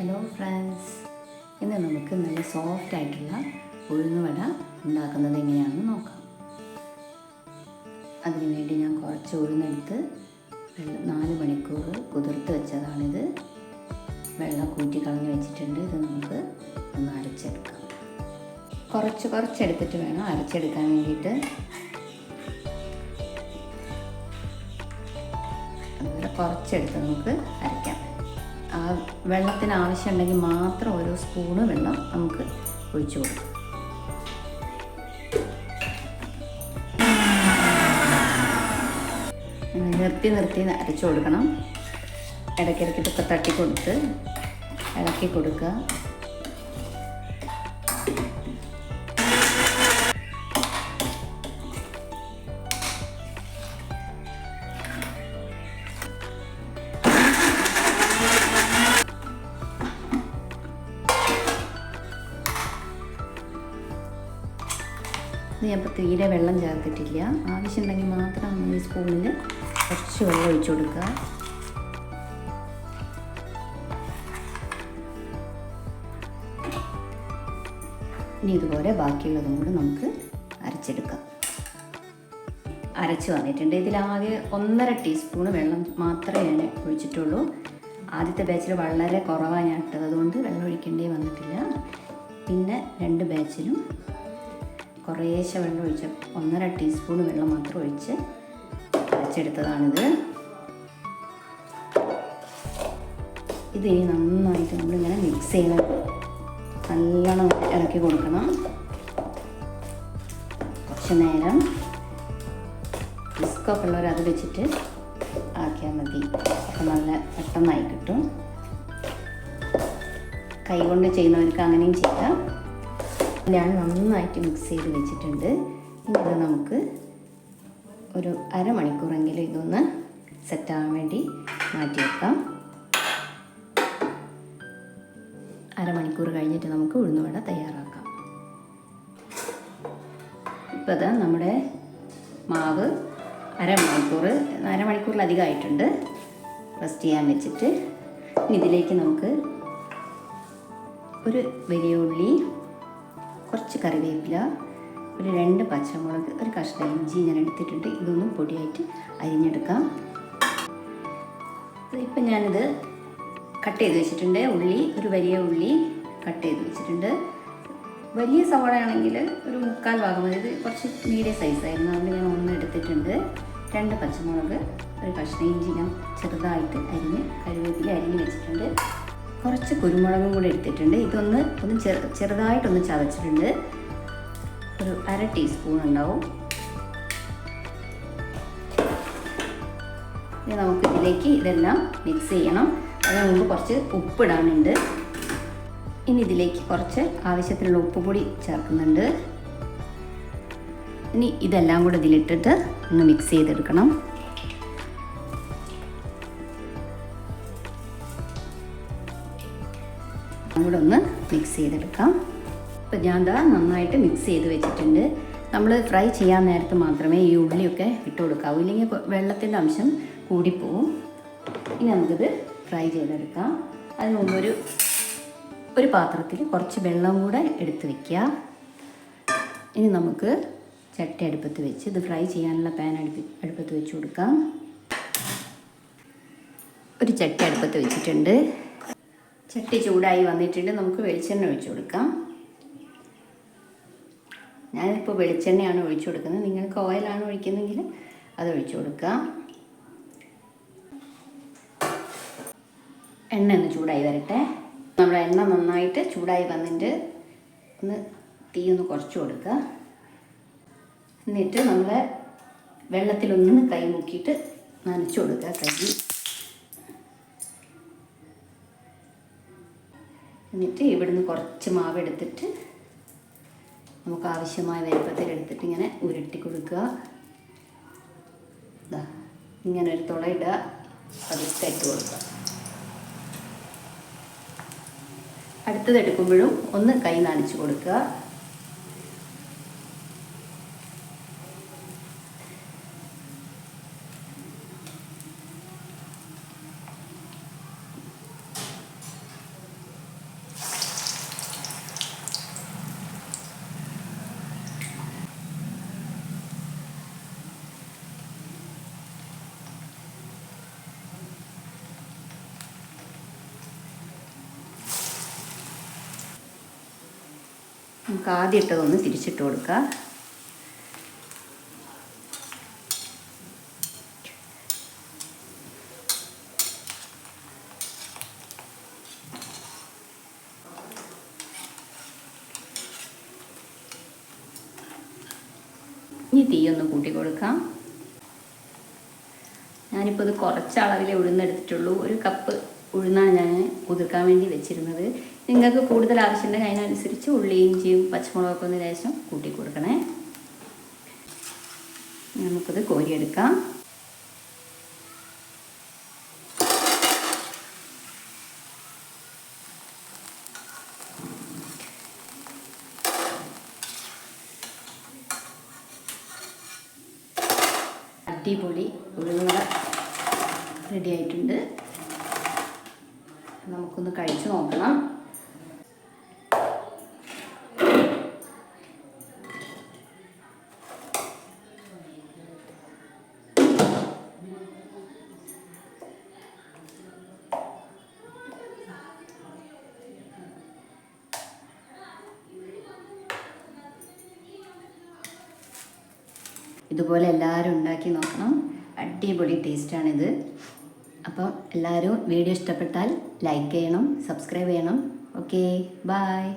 Hello friends ഇന്ന് നമുക്ക് നല്ല സോഫ്റ്റ് ആയിട്ടുള്ള ഉഴുന്നുവട ഉണ്ടാക്കുന്നത് എങ്ങനെയാണെന്ന് നോക്കാം. അതിനുവേണ്ടി ഞാൻ കുറച്ച് ഉഴുന്നെടുത്ത് നാല് മണിക്കൂർ കുതിർത്ത് വെച്ചതാണിത്. വെള്ളം കൂറ്റി കളഞ്ഞ് വെച്ചിട്ടുണ്ട്. ഇത് നമുക്ക് ഒന്ന് അരച്ചെടുക്കാം. കുറച്ച് കുറച്ചെടുത്തിട്ട് വേണം അരച്ചെടുക്കാൻ വേണ്ടിയിട്ട്. കുറച്ചെടുത്ത് നമുക്ക് അരയ്ക്കാം. വെള്ളത്തിന് ആവശ്യമുണ്ടെങ്കിൽ മാത്രം ഓരോ സ്പൂണ് വെള്ളം നമുക്ക് ഒഴിച്ചു കൊടുക്കാം. നിർത്തി നിർത്തി അരച്ചു കൊടുക്കണം. ഇടയ്ക്കിടയ്ക്കിട്ടൊക്കെ തട്ടി കൊടുത്ത് ഇളക്കി കൊടുക്കുക. ഇത് ഞാൻ ഇപ്പോൾ തീരെ വെള്ളം ചേർത്തിട്ടില്ല. ആവശ്യമുണ്ടെങ്കിൽ മാത്രം നമ്മൾ ഈ സ്പൂണിൽ കുറച്ച് വെള്ളം ഒഴിച്ചു കൊടുക്കുക. ഇനി ഇതുപോലെ ബാക്കിയുള്ളതും കൂടെ നമുക്ക് അരച്ചെടുക്കാം. അരച്ച് വന്നിട്ടുണ്ട്. ഇതിലാകെ ഒന്നര ടീസ്പൂൺ വെള്ളം മാത്രമേ ഞാൻ ഒഴിച്ചിട്ടുള്ളൂ. ആദ്യത്തെ ബാച്ചിൽ വളരെ കുറവാണ് ഞാൻ ഇട്ടത്. അതുകൊണ്ട് വെള്ളം ഒഴിക്കേണ്ടി വന്നിട്ടില്ല. പിന്നെ രണ്ട് ബാച്ചിലും കുറേശ്ശെ വെള്ളം ഒഴിച്ച് ഒന്നര ടീസ്പൂൺ വെള്ളം മാത്രം ഒഴിച്ച് അരച്ചെടുത്തതാണിത് ഇത് ഇനി നന്നായിട്ട് നമ്മളിങ്ങനെ മിക്സ് ചെയ്യണം നല്ലോണം ഇളക്കി കൊടുക്കണം. കുറച്ച് നേരം റിസ്ക്കൊക്കെ ഉള്ളവർ അത് വെച്ചിട്ട് ആക്കിയാൽ മതി. അപ്പം നല്ല പെട്ടെന്നായി കിട്ടും. കൈകൊണ്ട് ചെയ്യുന്നവർക്ക് അങ്ങനെയും ചെയ്യാം. ഞാൻ നന്നായിട്ട് മിക്സ് ചെയ്ത് വെച്ചിട്ടുണ്ട്. ഇനി ഇത് നമുക്ക് ഒരു അരമണിക്കൂറെങ്കിലും ഇതൊന്ന് സെറ്റാകാൻ വേണ്ടി മാറ്റി വെക്കാം. അരമണിക്കൂർ കഴിഞ്ഞിട്ട് നമുക്ക് ഉഴുന്നുവട തയ്യാറാക്കാം. ഇപ്പോൾ അത് നമ്മുടെ മാവ് അരമണിക്കൂർ അരമണിക്കൂറിലധികമായിട്ടുണ്ട് റെസ്റ്റ് ചെയ്യാൻ വെച്ചിട്ട് ഇതിലേക്ക് നമുക്ക് ഒരു വലിയ ഉള്ളി കുറച്ച് കറിവേപ്പില ഒരു രണ്ട് പച്ചമുളക് ഒരു കഷ്ണം ഇഞ്ചി ഞാൻ എടുത്തിട്ടുണ്ട്. ഇതൊന്നും പൊടിയായിട്ട് അരിഞ്ഞെടുക്കാം. ഇപ്പം ഞാനിത് കട്ട് ചെയ്ത് വെച്ചിട്ടുണ്ട്. ഉള്ളി ഒരു വലിയ ഉള്ളി കട്ട് ചെയ്ത് വെച്ചിട്ടുണ്ട്. വലിയ സവാള ആണെങ്കിൽ ഒരു മുക്കാൽ ഭാഗം അതായത് കുറച്ച് മീഡിയം സൈസായിരുന്നു അതുകൊണ്ട് ഞാൻ ഒന്ന് എടുത്തിട്ടുണ്ട്. രണ്ട് പച്ചമുളക് ഒരു കഷ്ണം ഇഞ്ചി ഞാൻ ചെറുതായിട്ട് അരിഞ്ഞ് കറിവേപ്പില അരിഞ്ഞ് വെച്ചിട്ടുണ്ട്. കുറച്ച് കുരുമുളകും കൂടി എടുത്തിട്ടുണ്ട്. ഇതൊന്ന് ഒന്ന് ചെറു ചെറുതായിട്ടൊന്ന് ചതച്ചിട്ടുണ്ട്. ഒരു അര ടീസ്പൂൺ ഉണ്ടാവും. ഇനി നമുക്ക് ഇതിലേക്ക് ഇതെല്ലാം മിക്സ് ചെയ്യണം. അതിന് മുമ്പ് കുറച്ച് ഉപ്പിടാനുണ്ട്. ഇനി ഇതിലേക്ക് കുറച്ച് ആവശ്യത്തിനുള്ള ഉപ്പ് കൂടി ചേർക്കുന്നുണ്ട്. ഇനി ഇതെല്ലാം കൂടെ ഇതിലിട്ടിട്ട് ഒന്ന് മിക്സ് ചെയ്തെടുക്കണം. കൂടെ ഒന്ന് മിക്സ് ചെയ്തെടുക്കാം. ഇപ്പം ഞാൻ ദാ നന്നായിട്ട് മിക്സ് ചെയ്ത് വെച്ചിട്ടുണ്ട്. നമ്മൾ ഫ്രൈ ചെയ്യാൻ നേരത്ത് മാത്രമേ ഈ ഉള്ളിയൊക്കെ ഇട്ട് കൊടുക്കാവൂ. ഇല്ലെങ്കിൽ വെള്ളത്തിന്റെ അംശം കൂടിപ്പോവും. ഇനി നമുക്കിത് ഫ്രൈ ചെയ്തെടുക്കാം. അതിന് മുമ്പ് ഒരു ഒരു പാത്രത്തിൽ കുറച്ച് വെള്ളം കൂടെ എടുത്ത് വയ്ക്കുക ഇനി നമുക്ക് ചട്ടി അടുപ്പത്ത് വെച്ച് ഇത് ഫ്രൈ ചെയ്യാനുള്ള പാൻ അടുപ്പി അടുപ്പത്ത് വെച്ച് കൊടുക്കാം. ഒരു ചട്ടി അടുപ്പത്ത് വെച്ചിട്ടുണ്ട്. ചട്ടി ചൂടായി വന്നിട്ടുണ്ട്. നമുക്ക് വെളിച്ചെണ്ണ ഒഴിച്ചു കൊടുക്കാം. ഞാനിപ്പോൾ വെളിച്ചെണ്ണയാണ് ഒഴിച്ചു കൊടുക്കുന്നത്. നിങ്ങൾക്ക് ഓയിലാണ് ഒഴിക്കുന്നതെങ്കിൽ അത് ഒഴിച്ചു കൊടുക്കാം. എണ്ണ ഒന്ന് ചൂടായി വരട്ടെ. നമ്മുടെ എണ്ണ നന്നായിട്ട് ചൂടായി വന്നിട്ട് ഒന്ന് തീ ഒന്ന് കുറച്ച് കൊടുക്കുക. എന്നിട്ട് നമ്മൾ വെള്ളത്തിലൊന്ന് കൈ മുക്കിയിട്ട് നനച്ചു കൊടുക്കുക കൈ എന്നിട്ട് ഇവിടുന്ന് കുറച്ച് മാവ് എടുത്തിട്ട് നമുക്ക് ആവശ്യമായ വലിപ്പത്തിൽ എടുത്തിട്ട് ഇങ്ങനെ ഉരുട്ടി കൊടുക്കുക. ഇങ്ങനെ ഒരു തുളയിടുക അത് തെറ്റ് കൊടുക്കുക. അടുത്തത് എടുക്കുമ്പോഴും ഒന്ന് കൈ നനച്ച് കൊടുക്കുക. നമുക്ക് ആദ്യം ഇട്ടതൊന്ന് തിരിച്ചിട്ട് കൊടുക്കുക ഇനി ഒന്ന് കൂട്ടി കൊടുക്കാം. ഞാനിപ്പോൾ ഇത് കുറച്ച് അളവിലേ ഉഴുന്നെടുത്തിട്ടുള്ളൂ. ഒരു കപ്പ് ഉഴുന്നാണ് ഞാൻ കുതിർക്കാൻ വേണ്ടി വെച്ചിരുന്നത്. നിങ്ങൾക്ക് കൂടുതൽ ആവശ്യമുണ്ടെങ്കിൽ അതിനനുസരിച്ച് ഉള്ളി ഇഞ്ചിയും പച്ചമുളകൊക്കെ ഒന്ന് ലേശം കൂട്ടി കൊടുക്കണേ. നമുക്കത് കോരിയെടുക്കാം. അടിപൊളി ഉഴുന്നുവട റെഡി ആയിട്ടുണ്ട്. നമുക്കൊന്ന് കഴിച്ചു നോക്കണം. ഇതുപോലെ എല്ലാവരും ഉണ്ടാക്കി നോക്കണം. അടിപൊളി ടേസ്റ്റാണിത് അപ്പം എല്ലാവരും വീഡിയോ ഇഷ്ടപ്പെട്ടാൽ ലൈക്ക് ചെയ്യണം സബ്സ്ക്രൈബ് ചെയ്യണം. Okay bye